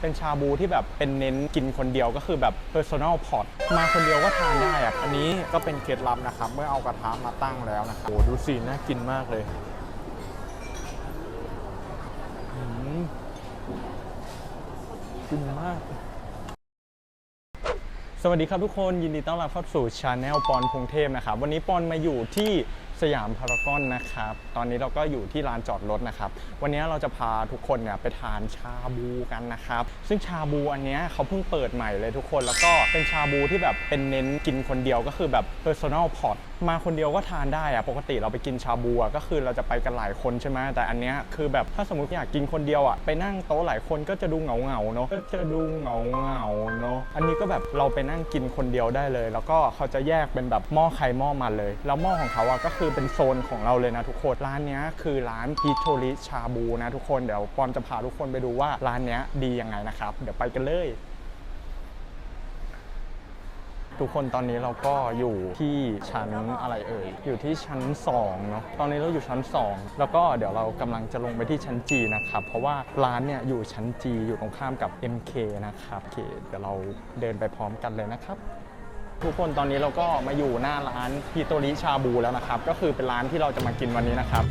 เป็นชาบูที่แบบเป็นเน้นกินคนเดียวก็คือแบบ personal pot มาคนเดียวก็ทานได้อะอันนี้ก็เป็นเคล็ดลับนะครับ เมื่อเอากระทะมาตั้งแล้วนะครับโอ้ดูสีน่ากินมากเลยอืมกินมาก สวัสดีครับทุกคนยินดีต้อนรับเข้าสู่ชาแนลปอนพงเทพนะครับ วันนี้ปอนมาอยู่ที่ สยามพารากอนนะครับ ตอนนี้เราก็อยู่ที่ลานจอดรถนะครับ วันนี้เราจะพาทุกคนเนี่ยไปทานชาบูกันนะครับ ซึ่งชาบูอันนี้เขาเพิ่งเปิดใหม่เลยทุกคน แล้วก็เป็นชาบูที่แบบเป็นเน้นกินคนเดียวก็คือแบบ personal pot มาคนเดียวก็ทานได้อะปกติเราไปกินชาบูอะก็คือเราจะไปกันหลายคนใช่ไหมแต่อันเนี้ยคือแบบถ้าสมมติอยากกินคนเดียวอะไปนั่งโต๊ะหลายคนก็จะดูเหงาเหงาเนาะก็จะดูเหงาเหงาเนาะอันนี้ก็แบบเราไปนั่งกินคนเดียวได้เลย แล้วก็เขาจะแยกเป็นแบบหม้อใครหม้อมันเลย แล้วหม้อของเขาอะก็คือเป็นโซนของเราเลยนะทุกคนร้านนี้คือร้านฮิโทริชาบูนะทุกคนเดี๋ยวปอนจะพาทุกคนไปดูว่าร้านนี้ดียังไงนะครับ เดี๋ยวไปกันเลยทุกคนตอนนี้เราก็อยู่ที่ชั้นอะไรเอ่ย อยู่ที่ชั้น2เนาะ ตอนนี้เราอยู่ชั้น 2 แล้วก็เดี๋ยวเรากำลังจะลงไปที่ชั้น G นะครับ เพราะว่าร้านเนี่ยอยู่ชั้น G อยู่ตรงข้ามกับ MK นะครับโอเคเดี๋ยวเราเดินไปพร้อมกันเลยนะครับ ทุกคนตอนนี้เราก็มาอยู่หน้าร้านฮิโตริชาบูแล้วนะครับ ก็คือเป็นร้านที่เราจะมากินวันนี้นะครับ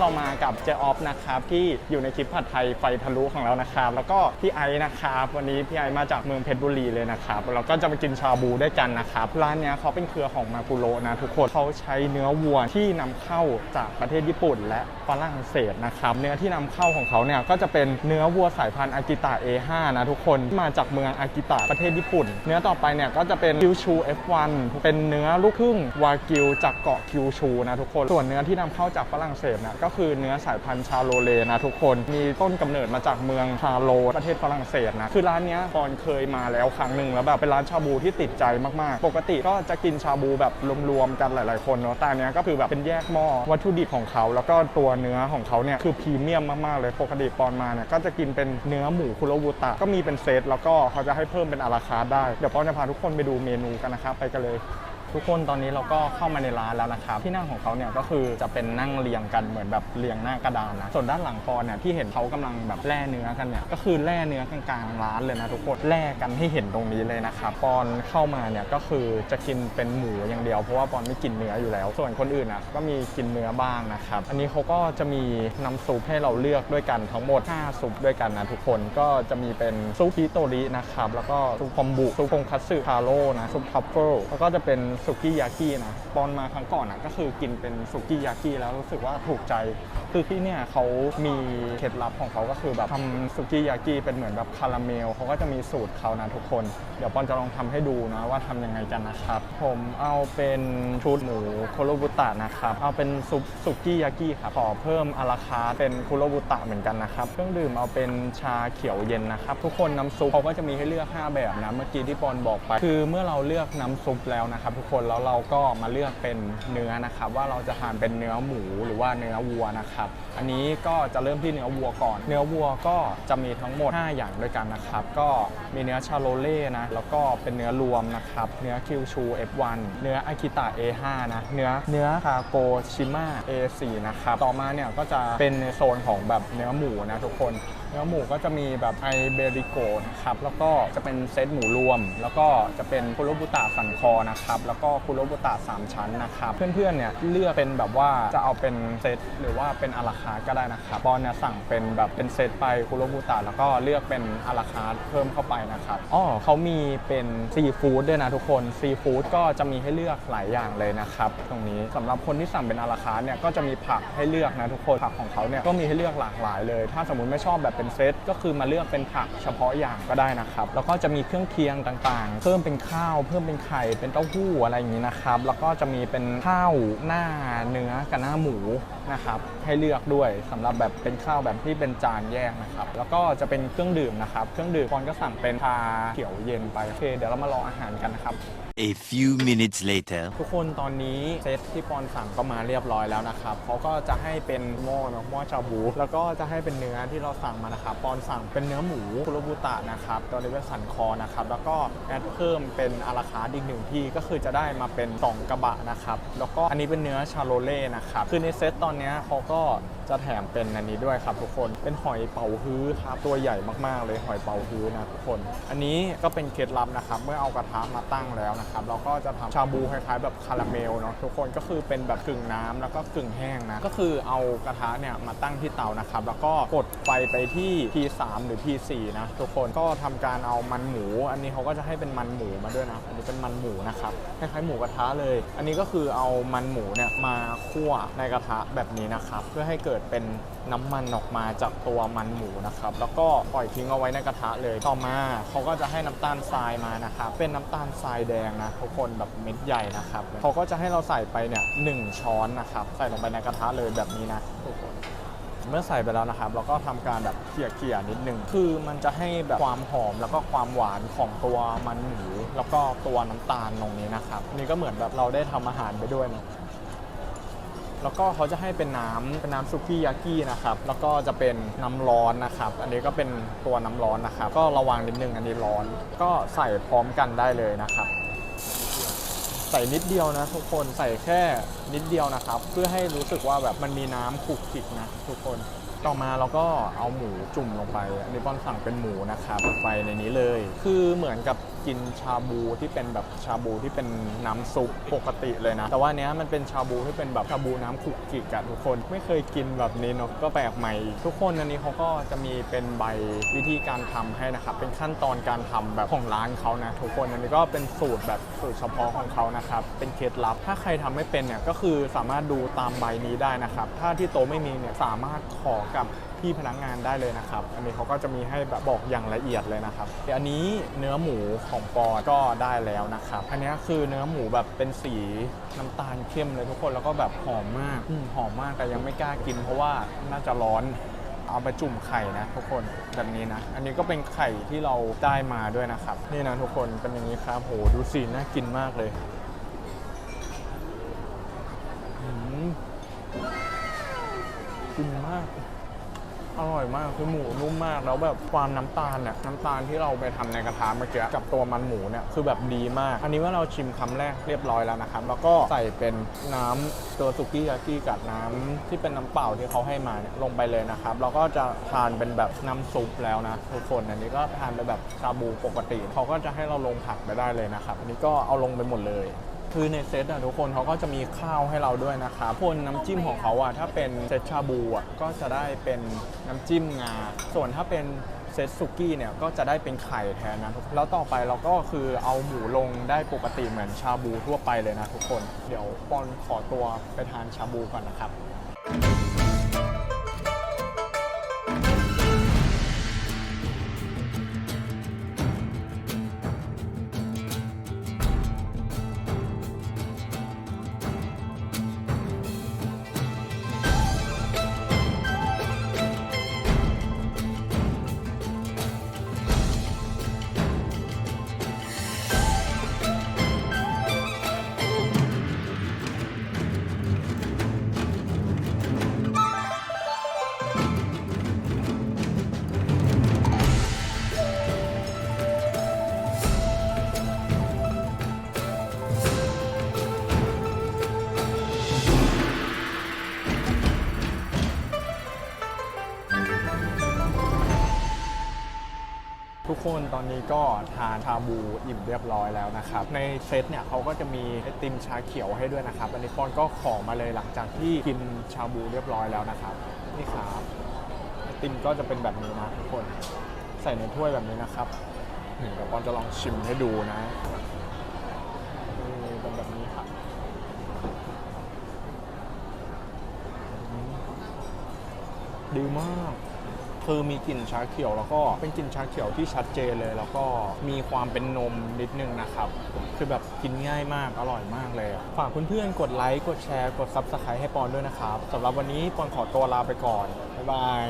เรามากับเจออฟนะครับที่อยู่ในคลิปผัดไทยไฟทะลุของเรานะครับแล้วก็พี่ไอซ์นะครับวันนี้พี่ไอซ์มาจากเมืองเพชรบุรีเลยนะครับเราก็จะมากินชาบูด้วยกันนะครับร้านเนี้ยเขาเป็นเครือของมากุโรนะทุกคนเขาใช้เนื้อวัวที่นำเข้าจากประเทศญี่ปุ่น และฝรั่งเศสนะครับเนื้อที่นำเข้าของเขาเนี่ยก็จะเป็นเนื้อวัวสายพันธุ์อากิตะ A5 นะทุกคนมาจากเมืองอากิตะประเทศญี่ปุ่น เนื้อต่อไปเนี่ยก็จะเป็นคิวชู F1 เป็นเนื้อลูกครึ่งวากิวจากเกาะคิวชูนะทุกคนส่วนเนื้อที่นำเข้าจากฝรั่งเศสนะก็็คือเนื้อสายพันธุ์ชาโลเลนะทุกคนมีต้นกำเนิดมาจากเมืองชาโลประเทศฝรั่งเศสนะคือร้านนี้ยปอนเคยมาแล้วครั้งหนึ่งแล้วแบบเป็นร้านชาบูที่ติดใจมากๆ ปกติก็จะกินชาบูแบบรวมๆกันหลายๆคนเนาะแต่อันเนี้ยก็คือแบบเป็นแยกหม้อวัตถุดิบของเขาแล้วก็ตัวเนื้อของเขาเนี่ยคือพรีเมียมมากๆเลยปกติปอนมาเนี่ยก็จะกินเป็นเนื้อหมูคุโรบุตะก็มีเป็นเซตแล้วก็เขาจะให้เพิ่มเป็นอาราคาร์ได้เดี๋ยวปอนจะพาทุกคนไปดูเมนูกันนะครับไปกันเลย ทุกคนตอนนี้เราก็เข้ามาในร้านแล้วนะครับ ที่นั่งของเขาเนี่ยก็คือจะเป็นนั่งเรียงกันเหมือนแบบเรียงหน้ากระดานนะส่วนด้านหลังปอนเนี่ยที่เห็นเขากำลังแบบแล่เนื้อกันเนี่ยก็คือแล่เนื้อกลางๆร้านเลยนะทุกคนแล่กันให้เห็นตรงนี้เลยนะครับปอนเข้ามาเนี่ยก็คือจะกินเป็นหมูอย่างเดียวเพราะว่าปอนไม่กินเนื้ออยู่แล้ว ส่วนคนอื่นอะก็มีกินเนื้อบ้างนะครับอันนี้เขาก็จะมีน้ำซุปให้เราเลือกด้วยกันทั้งหมด 5 ซุปด้วยกันนะทุกคนก็จะมีเป็นซุปฮิโตรินะครับแล้วก็ซุปคอมบุซุปคงคัตสึทาโร่นะซุปทัฟเฟิลแล้วก็จะเป็นสุกี้ยากินะปอนมาครั้งก่อนอะก็คือกินเป็นสุกี้ยากิแล้วรู้สึกว่าถูกใจ คือที่เนี่ยเขามีเคล็ดลับของเขาก็คือแบบทำสุกี้ยากิเป็นเหมือนแบบคาราเมลเขาก็จะมีสูตรเขานะทุกคน เดี๋ยวปอนจะลองทำให้ดูนะว่าทำยังไงกันนะครับ ผมเอาเป็นชุดหมูโคโรบุตะนะครับ เอาเป็นซุปสุกี้ยากิครับขอเพิ่มอาราคาร์เป็นคุโรบุตะเหมือนกันนะครับเครื่องดื่มเอาเป็นชาเขียวเย็นนะครับ ทุกคนน้ำซุปเขาก็จะมีให้เลือก 5 แบบนะเมื่อกี้ที่ปอนบอกไป คือเมื่อเราเลือกน้ำซุปแล้วนะครับทุกคนแล้วเราก็มาเลือกเป็นเนื้อนะครับ ว่าเราจะทานเป็นเนื้อหมูหรือว่าเนื้อวัวนะครับ อันนี้ก็จะเริ่มที่เนื้อวัวก่อน เนื้อวัวก็จะมีทั้งหมด 5 อย่างด้วยกันนะครับ ก็มีเนื้อชาโลเล่นะแล้วก็เป็นเนื้อรวมนะครับ เนื้อคิวชู F1 เนื้ออากิตะ A5 นะเนื้อเนื้อคาโกชิม a A4 นะครับต่อมาเนี่ยก็จะเป็นในโซนของแบบเนื้อหมูนะทุกคนเนื้อหมูก็จะมีแบบไอเบริโกนะครับ แล้วก็จะเป็นเซตหมูรวม แล้วก็จะเป็นคุโรบุตะสันคอนะครับ แล้วก็คุโรบุตะสามชั้นนะครับ เพื่อนๆ เนี่ยเลือกเป็นแบบว่าจะเอาเป็นเซตหรือว่าเป็นอาราคาร์ก็ได้นะครับปอนเนี่ยสั่งเป็นแบบเป็นเซตไปคุโรบุตะแล้วก็เลือกเป็นอาราคาร์เพิ่มเข้าไปนะครับอ๋อเขามีเป็นซีฟู้ดด้วยนะทุกคนซีฟู้ดก็จะมีให้เลือกหลายอย่างเลยนะครับตรงนี้สำหรับคนที่สั่งเป็นอาราคาร์เนี่ยก็จะมีผักให้เลือกนะทุกคนผักของเขาเนี่ยก็มีให้เลือกหลากหลายเลย ถ้าสมมติไม่ชอบแบบเป็นเซตก็คือมาเลือกเป็นผักเฉพาะอย่างก็ได้นะครับ แล้วก็จะมีเครื่องเคียงต่างๆ เพิ่มเป็นข้าว เพิ่มเป็นไข่ เป็นเต้าหู้อะไรอย่างนี้นะครับ แล้วก็จะมีเป็นข้าวหน้าเนื้อกับหน้าหมูนะครับให้เลือกด้วยสำหรับแบบเป็นข้าวแบบที่เป็นจานแยกนะครับ แล้วก็จะเป็นเครื่องดื่มนะครับ เครื่องดื่มปอนก็สั่งเป็นชาเขียวเย็นไปโอเคเดี๋ยวเรามาลองอาหารกันนะครับ A few minutes later. ทุกคนตอนนี้เซตที่ปอนสั่งก็มาเรียบร้อยแล้วนะครับเขาก็จะให้เป็นหม้อเนะหม้อชาบู แล้วก็จะให้เป็นเนื้อที่เราสั่งมานะครับปอนสั่งเป็นเนื้อหมูคุโรบุตะนะครับตัวนี้เป็นสันคอนะครับแล้วก็แอดเพิ่มเป็นอาราคาร์อีกหนึ่งที่ก็คือจะได้มาเป็นสองกระบะนะครับแล้วก็อันนี้เป็นเนื้อชาโลเล่นะครับคือในเซตตอนนี้เขาก็ จะแถมเป็นอันนี้ด้วยครับทุกคน เป็นหอยเป๋าฮื้อครับ ตัวใหญ่มากๆเลยหอยเป๋าฮื้อนะทุกคน อันนี้ก็เป็นเคล็ดลับนะครับ เมื่อเอากระทะมาตั้งแล้วนะครับ เราก็จะทำชาบูคล้ายๆแบบคาราเมลเนาะทุกคนก็คือเป็นแบบกึ่งน้ำแล้วก็กึ่งแห้งนะ ก็คือเอากระทะเนี่ยมาตั้งที่เตานะครับ แล้วก็กดไฟไปที่ P3 หรือ P4 นะทุกคนก็ทำการเอามันหมู อันนี้เขาก็จะให้เป็นมันหมูมาด้วยนะ อันนี้เป็นมันหมูนะครับคล้ายๆหมูกระทะเลย อันนี้ก็คือเอามันหมูเนี่ยมาคั่วในกระทะแบบนี้นะครับ เพื่อให้เกิดเป็นน้ำมันออกมาจากตัวมันหมูนะครับ แล้วก็ปล่อยทิ้งเอาไว้ในกระทะเลยต่อมาเขาก็จะให้น้ำตาลทรายมานะครับเป็นน้ำตาลทรายแดงนะทุกคนแบบเม็ดใหญ่นะครับเขาก็จะให้เราใส่ไปเนี่ยหนึ่งช้อนนะครับใส่ลงไปในกระทะเลยแบบนี้นะทุกคนเมื่อใส่ไปแล้วนะครับ เราก็ทำการแบบเขี่ยๆนิดนึง คือมันจะให้แบบความหอมแล้วก็ความหวานของตัวมันหมูแล้วก็ตัวน้ำตาลตรงนี้นะครับ นี่ก็เหมือนแบบเราได้ทำอาหารไปด้วยนะ แล้วก็เขาจะให้เป็นน้ำเป็นน้ำซุกี้ยากินะครับ แล้วก็จะเป็นน้ำร้อนนะครับ อันนี้ก็เป็นตัวน้ำร้อนนะครับ ก็ระวังนิดนึงอันนี้ร้อน ก็ใส่พร้อมกันได้เลยนะครับ ใส่นิดเดียวนะทุกคนใส่แค่นิดเดียวนะครับ เพื่อให้รู้สึกว่าแบบมันมีน้ำขลุกขลิกนะทุกคนต่อมาเราก็เอาหมูจุ่มลงไปอันนี้ป้อนสั่งเป็นหมูนะครับไปในนี้เลย คือเหมือนกับกินชาบูที่เป็นแบบชาบูที่เป็นน้ำซุปปกติเลยนะ แต่ว่าเนี้ยมันเป็นชาบูที่เป็นแบบชาบูน้ำขลุกขิกอะทุกคนไม่เคยกินแบบนี้เนาะก็แปลกใหม่ ทุกคนอันนี้เขาก็จะมีเป็นใบวิธีการทำให้นะครับ เป็นขั้นตอนการทำแบบของร้านเขานะทุกคนอันนี้ก็เป็นสูตรแบบสูตรเฉพาะของเขานะครับ เป็นเคล็ดลับ ถ้าใครทำไม่เป็นเนี่ยก็คือสามารถดูตามใบนี้ได้นะครับ ถ้าที่โต๊ะไม่มีเนี่ยสามารถขอกับพี่พนักงานได้เลยนะครับ อันนี้เขาก็จะมีให้แบบบอกอย่างละเอียดเลยนะครับ อันนี้เนื้อหมูของปอก็ได้แล้วนะครับ อันนี้คือเนื้อหมูแบบเป็นสีน้ำตาลเข้มเลยทุกคนแล้วก็แบบหอมมากอมหอมมากแต่ยังไม่กล้ากิน เพราะว่าน่าจะร้อนเอาไปจุ่มไข่นะทุกคนแบบนี้นะ อันนี้ก็เป็นไข่ที่เราได้มาด้วยนะครับ นี่นะทุกคนเป็นอย่างนี้ครับโหดูสีน่ากินมากเลยอืมกินมาก อร่อยมากคือหมูนุ่มมากแล้วแบบความน้ำตาลเนี่ยน้ำตาลที่เราไปทำในกระทะเมื่อกี้กับตัวมันหมูเนี่ยคือแบบดีมาก อันนี้ว่าเราชิมคำแรกเรียบร้อยแล้วนะครับ แล้วก็ใส่เป็นน้ำตัวสุกี้ยากิกับน้ำที่เป็นน้ำเปล่าที่เขาให้มาเนี่ยลงไปเลยนะครับแล้วก็จะทานเป็นแบบน้ำซุปแล้วนะทุกคนอันนี้ก็ทานไปแบบชาบูปกติเขาก็จะให้เราลงผักไปได้เลยนะครับอันนี้ก็เอาลงไปหมดเลย คือในเซตอะทุกคนเขาก็จะมีข้าวให้เราด้วยนะครับพนน้ำจิ้มของเขาอะถ้าเป็นเซตชาบูอะก็จะได้เป็นน้ำจิ้มงา ส่วนถ้าเป็นเซตสุกี้เนี่ยก็จะได้เป็นไข่แทนนะทุกแล้วต่อไปเราก็คือเอาหมูลงได้ปกติเหมือนชาบูทั่วไปเลยนะทุกคน เดี๋ยวปอนขอตัวไปทานชาบูก่อนนะครับ ทุกคนตอนนี้ก็ทานชาบูอิ่มเรียบร้อยแล้วนะครับ ในเซตเนี่ยเขาก็จะมีไอติมชาเขียวให้ด้วยนะครับ อันนี้ปอนก็ขอมาเลยหลังจากที่กินชาบูเรียบร้อยแล้วนะครับ นี่ครับไอติมก็จะเป็นแบบนี้นะทุกคน ใส่ในถ้วยแบบนี้นะครับเดี๋ยวปอนจะลองชิมให้ดูนะนี่เป็นแบบนี้ครับดีมาก คือมีกลิ่นชาเขียว แล้วก็เป็นกลิ่นชาเขียวที่ชัดเจนเลย แล้วก็มีความเป็นนมนิดนึงนะครับคือแบบกินง่ายมากอร่อยมากเลย ฝากเพื่อนๆกดไลค์กดแชร์กดซับสไครต์ให้ปอนด้วยนะครับสำหรับวันนี้ปอนขอตัวลาไปก่อนบ๊ายบาย